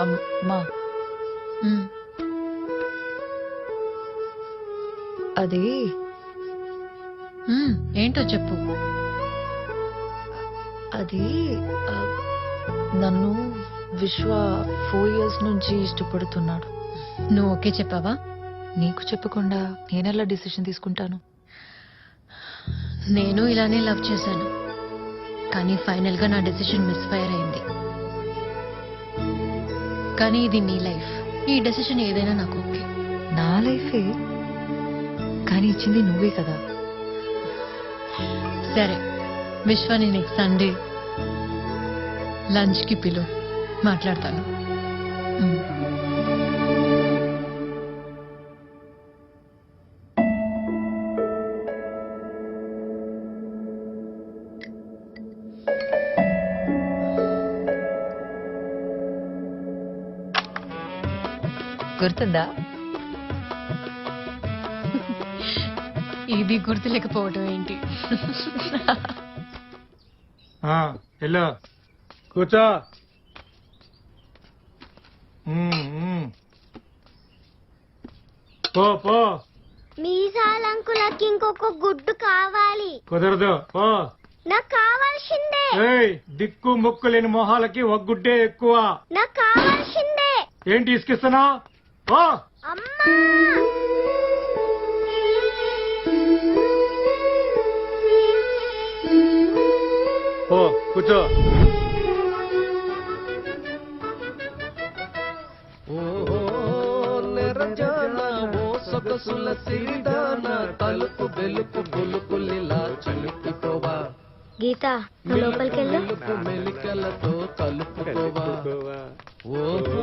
అమ్మా అది ఏంటో చెప్పు. అది నన్ను విశ్వ ఫోర్ ఇయర్స్ నుంచి ఇష్టపడుతున్నాడు. నువ్వు ఓకే చెప్పావా? నీకు చెప్పకుండా నేనెలా డిసిషన్ తీసుకుంటాను? నేను ఇలానే లవ్ చేశాను. కానీ ఫైనల్గా నా డెసిషన్ మిస్ఫైర్ అయింది. కానీ ఇది నీ లైఫ్. నీ డెసిషన్ ఏదైనా నాకు ఓకే. నా లైఫే? కానీ ఇచ్చింది నువ్వే కదా. సరే విశ్వాని నెక్స్ట్ సండే లంచ్కి పిలు మాట్లాడతాను. గుర్తుందా? ఇది గుర్తులేకపోవడం ఏంటి? ఆ, వెళ్ళు కూర్చో. పో పో. మీసాలంకులకి ఇంకొక గుడ్డు కావాలి. కుదరదు పో. నాకు కావాల్సిందే. ఏయ్ దిక్కు ముక్కు లేని మొహాలకి ఒక గుడ్డే ఎక్కువ. నాకు కావాల్సిందే. ఏంటి ఇసుకిస్తున్నా పో. కూర్చో. సొగసుల సిరిదాన తలుపు వెలుపు పులుపులిలా చలుపుకోవా గీత నువ్వు లోపలికి వెళ్ళు వెలుపు మెలికలతో కలుపుకోవా ఓహో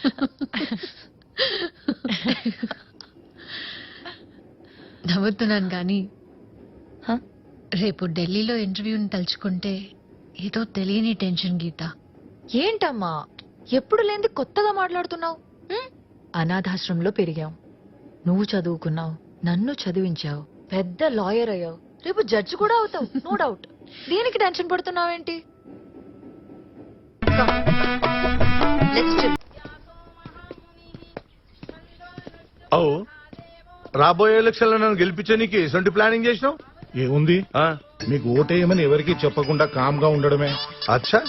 నవ్వుతున్నాను కానీ? రేపు ఢిల్లీలో ఇంటర్వ్యూని తలుచుకుంటే ఏదో తెలియని టెన్షన్ గీత. ఏంటమ్మా? ఎప్పుడు లేనిది కొత్తగా మాట్లాడుతున్నావు? అనాథాశ్రమంలో పెరిగావు. నువ్వు చదువుకున్నావు నన్ను చదివించావు పెద్ద లాయర్ అయ్యావు. రేపు జడ్జి కూడా అవుతావు నో డౌట్. దేనికి టెన్షన్ పడుతున్నావేంటి? అవు. రాబోయే ఎలక్షన్లో నన్ను గెలిపించే నీకు ఎటువంటి ప్లానింగ్ చేసినావు? ఏముంది? ఆ, మీకు ఓటేయమని ఎవరికి చెప్పకుండా కామ్గా ఉండడమే. అచ్చా.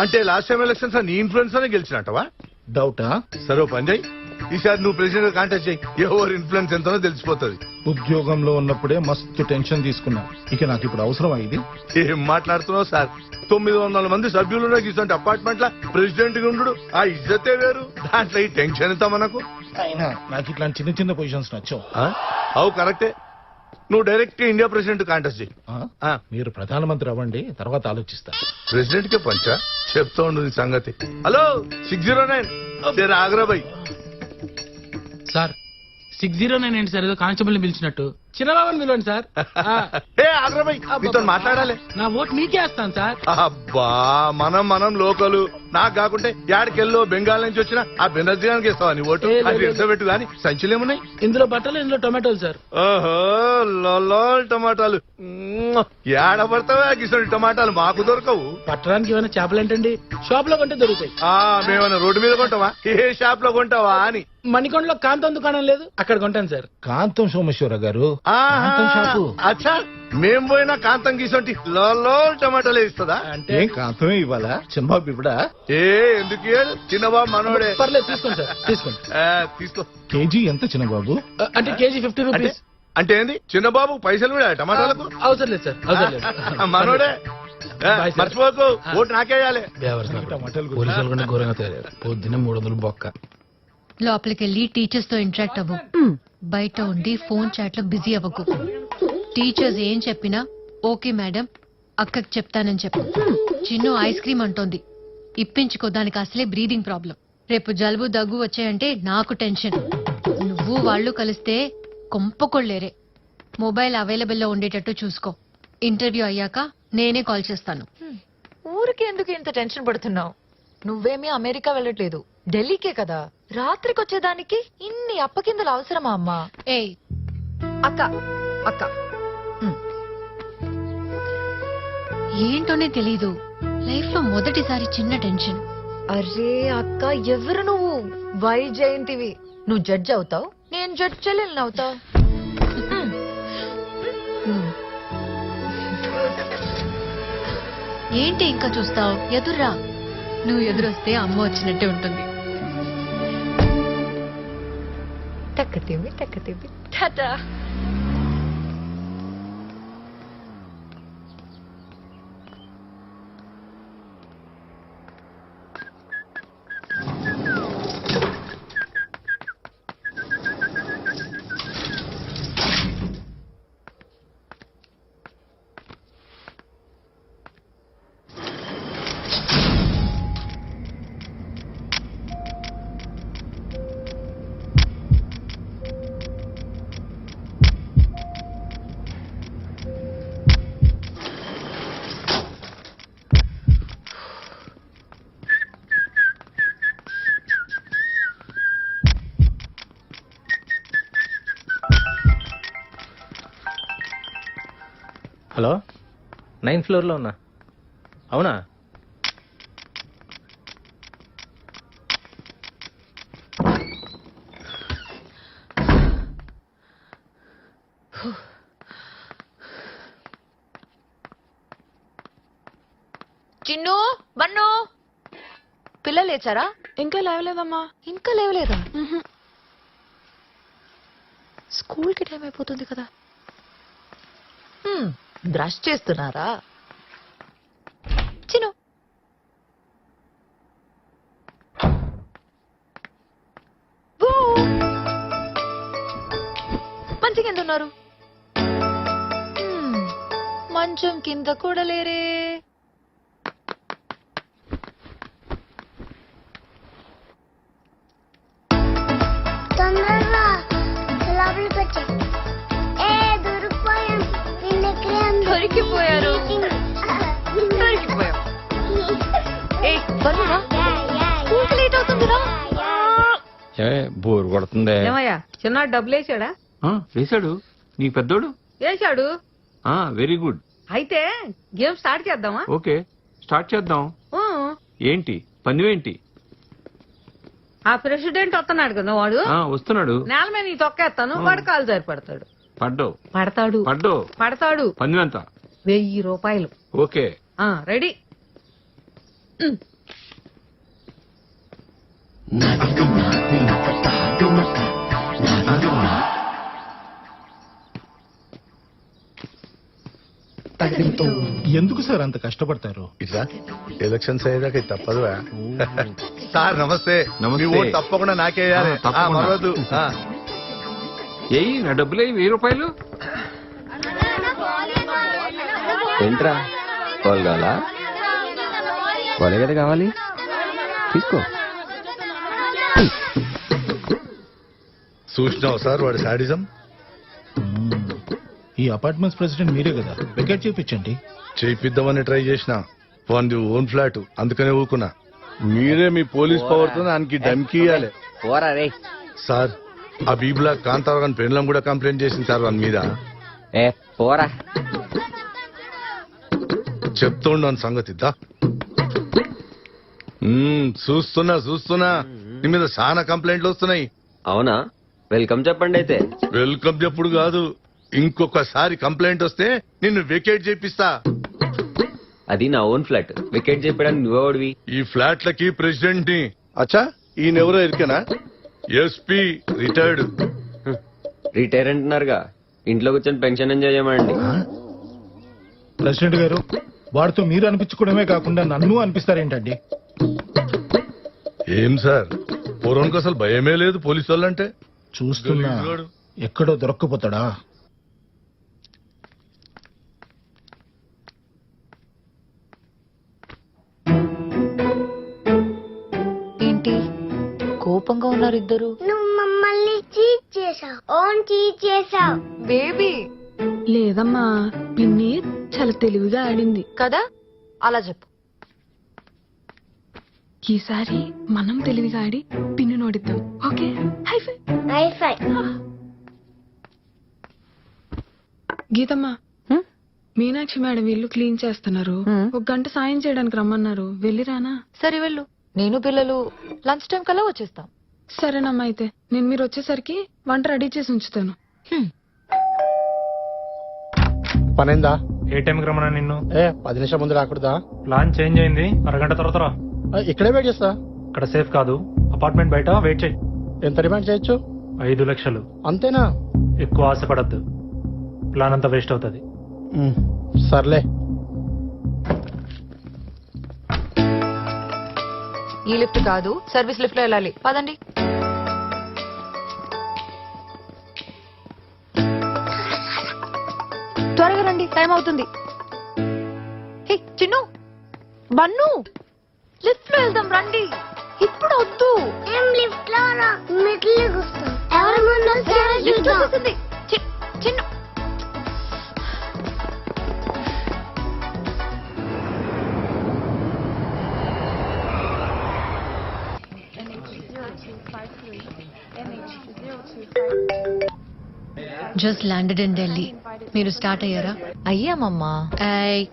అంటే లాస్ట్ టైం ఎలక్షన్స్ నీ ఇన్ఫ్లుయెన్స్ అనే గెలిచినట్టవా? డౌటా సరే ఓ పని చేయి. ఈసారి నువ్వు ప్రెసిడెంట్ కాంటాక్ట్ చేయి. ఎవరు ఇన్ఫ్లుయెన్స్ ఎంతనో తెలిసిపోతుంది. ఉద్యోగంలో ఉన్నప్పుడే మస్తు టెన్షన్ తీసుకున్నా. ఇక నాకు ఇప్పుడు అవసరం ఇది? ఏం మాట్లాడుతున్నావు సార్? తొమ్మిది వందల మంది సభ్యులు ఇటువంటి అపార్ట్మెంట్ లా ప్రెసిడెంట్ ఉండు ఆ ఇజ్జతే వేరు. దాంట్లో ఈ టెన్షన్ ఎంత మనకు? అయినా నాకు ఇట్లాంటి చిన్న చిన్న పొజిషన్స్ నచ్చావు. ఆ? అవు కరెక్టే నువ్వు డైరెక్ట్ ఇండియా ప్రెసిడెంట్ కాంటాక్ట్ చేయి. మీరు ప్రధానమంత్రి అవ్వండి తర్వాత ఆలోచిస్తా. ప్రెసిడెంట్ కే పంచా? చెప్తా ఉండు నీ సంగతి. హలో సిక్స్ జీరో నైన్ ఆగ్రాబాయ్ సార్. సిక్స్ జీరో నైన్ ఏంటి సార్? ఏదో కానిస్టేబుల్ని పిలిచినట్టు. చిన్నబాబుని పిలవండి సార్. ఆ, ఏ ఆగ్రాబాయ్ మీతో మాట్లాడాలి. నా ఓట్ మీకే వేస్తాను సార్. అబ్బా మనం మనం లోకలు. నాకు కాకుంటే యాడికెళ్ళో బెంగాల్ నుంచి వచ్చిన ఆ బెనర్జీ గారికి ఇస్తావా నీ ఓటు? ఏ, లేదు, అది లేదు. పెట్టు కానీ సంచులేమున్నాయి ఇందులో బట్టలు ఇందులో టొమాటోలు సార్. ఓహో లొల్లోల్ టమాటాలు. మ్మ్. ఏడ పడతావా గిసండి టమాటాలు? మాకు దొరకవు. పట్టడానికి ఏమైనా చేపలు ఏంటండి? షాప్లో కొంటే దొరుకుతాయి. ఆ మేమన్నా రోడ్డు మీద కొంటావా ఏ షాప్లో కొంటావా అని. మణికొండలో కాంతం దుకాణం లేదు. అక్కడ కొంటాను సార్. కాంతం సోమేశ్వర గారు. కాంతం షాపు. అచ్చా. మేం పోయినా కాంతం గీసంటి లోల్ టమాటాలే ఇస్తుందా? అంటే ఏం కాంతమే ఇవ్వాలా? చిన్నబాబు ఇప్పుడా ఏ ఎందుకు ఇయ్యడు? చిన్నబాబు మనోడే. పర్లేదు తీసుకోండి సార్ తీసుకోండి. ఆ, తీసుకో. కేజీ ఎంత చిన్నబాబు? ఆ, అంటే కేజీ ఫిఫ్టీ అంటే రూపీస్. అంటే ఏంది? చిన్నబాబు పైసలు కూడా టమాటాలకు? అవసరం లేదు సార్ అవసరం లేదు. మనోడే. ఆ, బాయ్ సార్. మర్చిపోకు. ఓటు నాకేయాలి టమాటాలు కూడా. పోలీసులు కూడా ఘోరంగా తయారు పొద్దున్నే మూడు వందలు బొక్క. లోపలికి వెళ్ళి టీచర్స్తో ఇంటరాక్ట్ అవ్వు. బయట ఉండి ఫోన్ చాట్లో బిజీ అవ్వకు. టీచర్స్ ఏం చెప్పినా ఓకే మేడం అక్కకి చెప్తానని చెప్పు. చిన్ను ఐస్ క్రీమ్ అంటోంది. ఇప్పించుకో దానికి అసలే బ్రీదింగ్ ప్రాబ్లం. రేపు జలుబు దగ్గు వచ్చాయంటే నాకు టెన్షన్. నువ్వు వాళ్ళు కలిస్తే కొంపకొళ్ళేరే. మొబైల్ అవైలబుల్లో ఉండేటట్టు చూసుకో. ఇంటర్వ్యూ అయ్యాక నేనే కాల్ చేస్తాను. ఊరికి ఎందుకు ఇంత టెన్షన్ పడుతున్నావు? నువ్వేమీ అమెరికా వెళ్ళట్లేదు. ఢిల్లీకే కదా? రాత్రికి వచ్చేదానికి ఇన్ని అప్పకిందలు అవసరమా అమ్మా? ఏయ్. అక్క అక్క. ఏంటోనే తెలీదు. లైఫ్లో మొదటిసారి చిన్న టెన్షన్. అరే అక్క ఎవరు నువ్వు? వై జయంతివి. నువ్వు జడ్జ్ అవుతావు? నేను జడ్జ్ చెల్లెల్ని అవుతా. ఏంటి ఇంకా చూస్తావు? ఎదుర్రా. నువ్వు ఎదురొస్తే అమ్మ వచ్చినట్టే ఉంటుంది. तक करते होंगे तक टाटा హలో? నైన్త్ ఫ్లోర్లో ఉన్నా. అవునా? చిన్ను బన్ను పిల్లలు లేచారా? ఇంకా లేవలేదమ్మా. ఇంకా లేవలేదా? స్కూల్కి టైం అయిపోతుంది కదా. బ్రష్ చేస్తున్నారా? చిను బూ. మంచిగా ఉన్నారు. మంచం కింద కూడా లేరే. దొరికిపోయారు. దొరికిపోయాం. ఏ బన్నురా స్కూల్కి లేట్ అవుతుందిరా బోర్ కొడుతుంది. ఏమయ్యా చిన్న డబ్బులు వేసాడా? వేశాడు. నీకు పెద్దోడు? వేసాడు వెరీ గుడ్. అయితే గేమ్ స్టార్ట్ చేద్దామా? ఓకే స్టార్ట్ చేద్దాం. ఊ. ఏంటి పందెమేంటి ఆ ప్రెసిడెంట్ వస్తున్నాడు కదా వాడు? ఆ, వస్తున్నాడు. నేల మీద నీ తొక్కేస్తాను వాడు కాలు జారి పడతాడు. పడ్డో. పడతాడు. పడ్డో. పడతాడు. పందెం ఎంత వెయ్యి రూపాయలు. ఓకే. ఆ రెడీ. ఎందుకు సార్ అంత కష్టపడతారు? ఇట్లా ఎలక్షన్స్ అయ్యేదాకా ఇది తప్పదువా సార్ నమస్తే. నమస్తే. మీ ఓటు తప్పకుండా నాకేయాలి ఆ, తప్పకుండా. మరవద్దు ఆ. ఏయ్ నా డబ్బులు అయ్యి వెయ్యి రూపాయలు? ఏంట్రా? కాల్ కావాలా కాలే కదా కావాలి? తీసుకో. చూసినావు సార్ వాడి సాడిజం మ్మ్. ఈ అపార్ట్మెంట్స్ ప్రెసిడెంట్ మీరే కదా. వికెట్ చేపించండి. చేయిద్దామని ట్రై చేసిన. వాడి ఓన్ ఫ్లాట్. అందుకనే ఊకున్నా మీరే మీ పోలీస్ పవర్తో దానికి డమ్కి పోరా రే. సార్ ఆ బీబులా కాంతారావు గారి పెండ్లం కూడా కంప్లైంట్ చేసింది సార్ వాని మీద. ఏ పోరా. చెప్తుండను సంగతి దా. చూస్తున్నా చూస్తున్నా. నీ మీద చాలా కంప్లైంట్లు వస్తున్నాయి. అవునా? వెల్కమ్ చెప్పండి అయితే. వెల్కమ్ చెప్పుడు కాదు. ఇంకొకసారి కంప్లైంట్ వస్తే నిన్ను వెకేట్ చేపిస్తా. అది నా ఓన్ ఫ్లాట్. వికెట్ చెప్పడానికి నువ్వెవడివి ఈ ఫ్లాట్లకి ప్రెసిడెంట్ని అచ్చా ఈయనెవరో ఎరికేనా? SP retired. రిటైర్ అంటున్నారుగా. ఇంట్లో కూర్చొని పెన్షన్ ఎంజాయ్ చేయమండి. ప్రెసిడెంట్ గారు వాడితో మీరు అనిపించుకోవడమే కాకుండా నన్ను అనిపిస్తారేంటండి? ఏం సార్? పూర్వంకి అసలు భయమే లేదు పోలీసు వాళ్ళంటే. చూస్తున్నా. ఎక్కడో దొరక్కపోతాడా? ఏంటి? కోపంగా ఉన్నారు ఇద్దరు. చేసావు. బేబీ. లేదమ్మా పిన్ని చాలా తెలివిగా ఆడింది. కదా? అలా చెప్పు. ఈసారి మనం తెలివిగా ఆడి పిన్ని నోడిద్దాం okay? High five. Geethamma Meenakshi madam ఇల్లు క్లీన్ చేస్తున్నారు. ఒక గంట సాయం చేయడానికి రమ్మన్నారు. వెళ్ళి రానా? సరే వెళ్ళు. నేను పిల్లలు లంచ్ టైం కల్లా వచ్చేస్తాం. సరేనమ్మా అయితే. నేను మీరు వచ్చేసరికి వంట రెడీ చేసి ఉంచుతాను. పనైందా? ఏ టైంకి రమ్మన్నా నిన్ను? ఏ పది నిమిషం ముందు రాకూడదా? ప్లాన్ చేంజ్ అయింది. అరగంట తర్వాత రా. ఆ, ఇక్కడే వెయిట్ చేస్తా. ఇక్కడ సేఫ్ కాదు. అపార్ట్మెంట్ బయట వెయిట్ చేయి. ఎంత డిమాండ్ చేయొచ్చు? ఐదు లక్షలు. అంతేనా? ఎక్కువ ఆశపడద్దు. ప్లాన్ అంతా వేస్ట్ అవుతుంది. ఉమ్, సర్లే. ఈ లిఫ్ట్ కాదు సర్వీస్ లిఫ్ట్లో వెళ్ళాలి. పదండి. రండి టైం అవుతుంది. హే చిన్ను. బన్ను. లిఫ్ట్లో వెళ్దాం రండి. ఇప్పుడు వద్దు. ఏం లిఫ్ట్లో ఎవరి ముందు Chinnu. Just landed in Delhi మీరు స్టార్ట్ అయ్యారా? అయ్యామమ్మా. ఐ